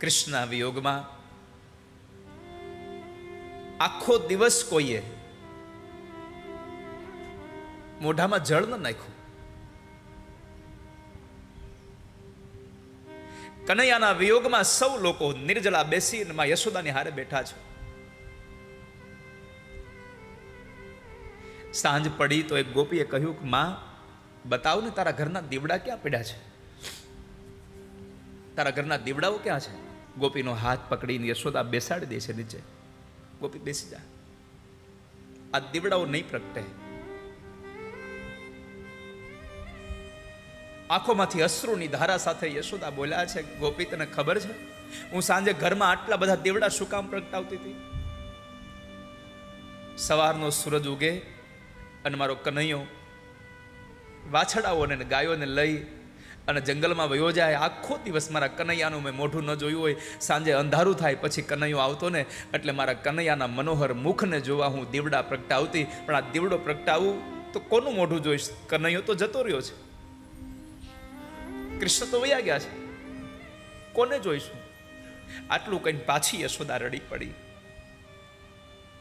કૃષ્ણના વિયોગમાં આખો દિવસ કોઈએ મોઢામાં જળ ન નાખ્યું. કનૈયાના વિયોગમાં સૌ લોકો નિર્જલા બેસી માં યશોદાની હારે બેઠા છે. સાંજ પડી તો એક ગોપીએ કહ્યું કે, માં બતાવ ને તારા ઘરના દીવડા ક્યાં પડ્યા છે? તારા ઘરના દીવડાઓ ક્યાં છે? ગોપીનો હાથ પકડીને યશોદા બેસાડી દે છે નીચે. ગોપી બેસી જા. આ દીવડાઓ નહીં પ્રગટે. આંખોમાંથી અશ્રુની ધારા સાથે યશોદા બોલ્યા છે, ગોપી, તને ખબર છે? હું સાંજે ઘરમાં આટલા બધા દીવડા શું કામ પ્રગટાવતી હતી? સવારનો સૂરજ ઉગે અને મારો કનૈયો વાછડાઓને ગાયોને લઈ અને જંગલમાં વયો જાય, આખો દિવસ મારા કનૈયાનું મેં મોઢું ન જોયું હોય. સાંજે અંધારું થાય, પછી કનૈયો આવતો ને, એટલે મારા કનૈયાના મનોહર મુખને જોવા હું દીવડા પ્રગટાવતી. પણ આ દીવડો પ્રગટાવું તો કોનું મોઢું જોઈશ? કનૈયો તો જતો રહ્યો છે. કૃષ્ણ તો વયા ગયા છે. કોને જોઈશું આટલું કંઈ પાછી યશોદા રડી પડી.